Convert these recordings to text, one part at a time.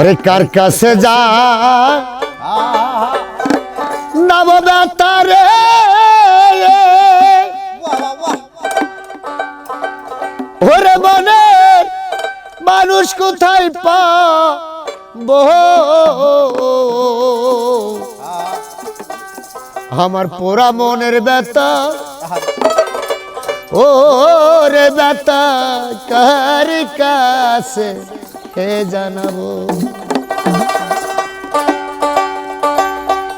ওরে কার কাছে যা? নব বেতারে ওরে মনে, মানুষ কোথায় পাবো? আমার পোড়া মনের ব্যথা। ও রে ব্যথা কার কাছে কে জানাব?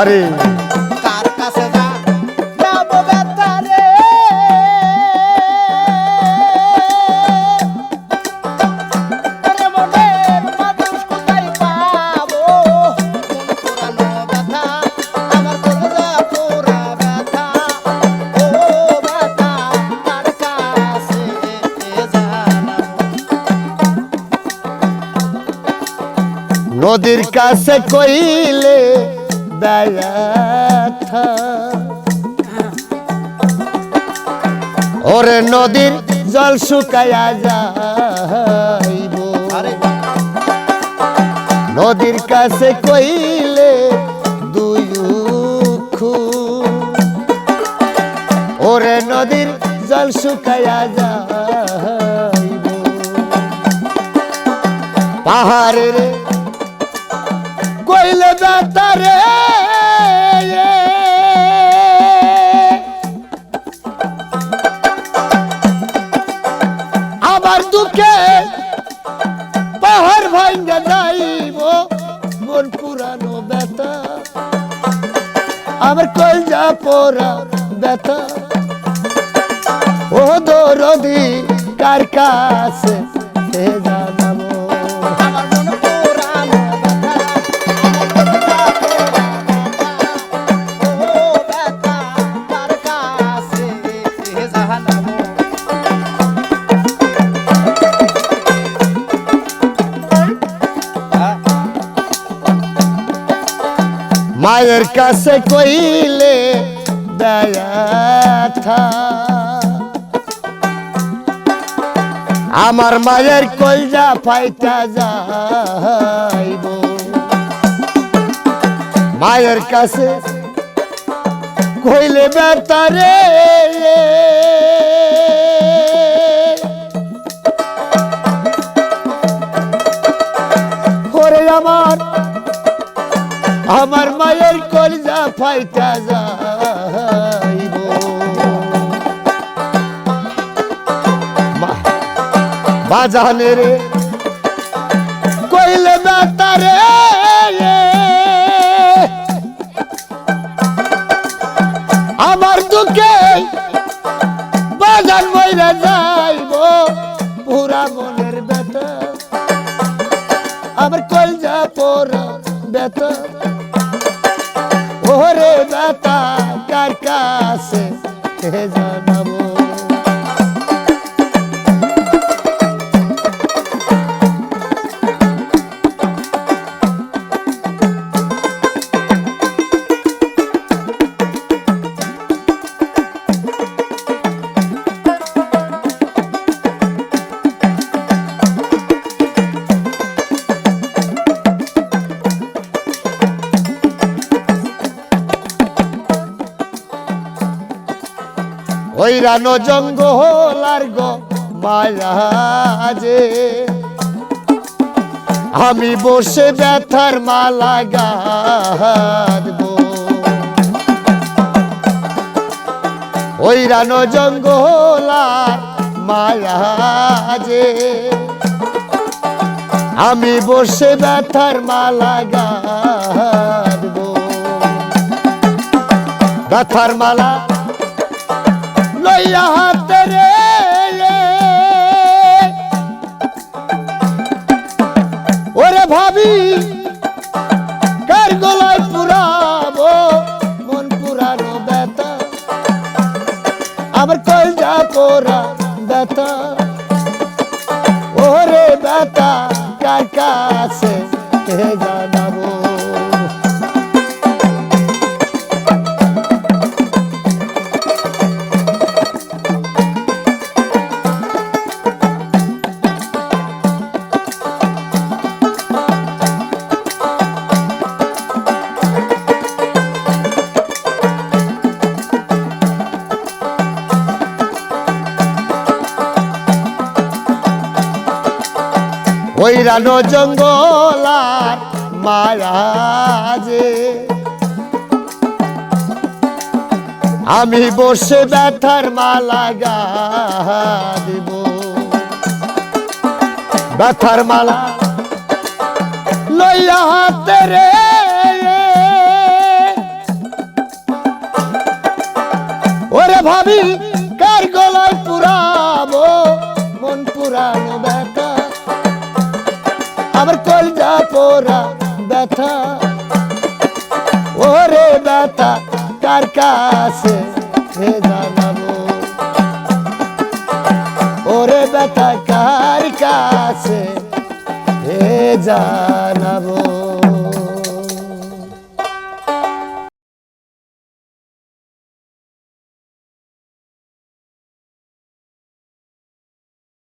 আরে। কার কাছে যা যাব নদীর কাছে কইলে ব্যথা ওরে নদীর জল শুকায়া যাইব। নদীর কাছে কইলে দুই ওরে নদীর জল শুকায়া যাইব। পাহাড়ের কইলে বেতারে আবার দুঃখে পাহাড় ভাঙ্গা যাইব মন পুরানো ব্যথা। আমার কলজা পোড়া ব্যথা। ও দরদি, কার কাছে মায়ের কাছে কইলে ব্যথা আমার মায়ের কলজা ফাইটা যাইব। মায়ের কাছে কইলে বেতারে ফাইটা যাইব বাজানে রে কইলে বেতারে আমার দুঃখে বাজান মইরা যাইব, পুরা মনের ব্যথা আমার কলজা পোড়া ব্যথা। ব্যথা কার কাছে জানাব। ওই রানো জঙ্গল আর গো মায়াজে আমি বসে ব্যথার মালা গাঁদবো। ওই রানো জঙ্গল আর মায়াজে আমি বসে ব্যথার মালা গাঁদবো। ব্যথার মালা লইয়া হাতে রে। ওরে ভাবি, কার গলায় পুরাবো? মন পুরানো ব্যথা। আবার কই যা পোরা ব্যথা। ওরে ব্যথা, কার কাছে কে জানাব? ওই রানো জঙ্গল আর মায়াজে আমি বসে ব্যথার মালা গা দিব। ব্যথার মালা লইয়া হাতে রে। ওরে ভাবি, কার গলায় পুরাবো? মন পুরানো ব্যথা। পোরা ব্যথা। ওরে ব্যথা কার কাছে জানাব? ওরে ব্যথা কার কাছে জানাব?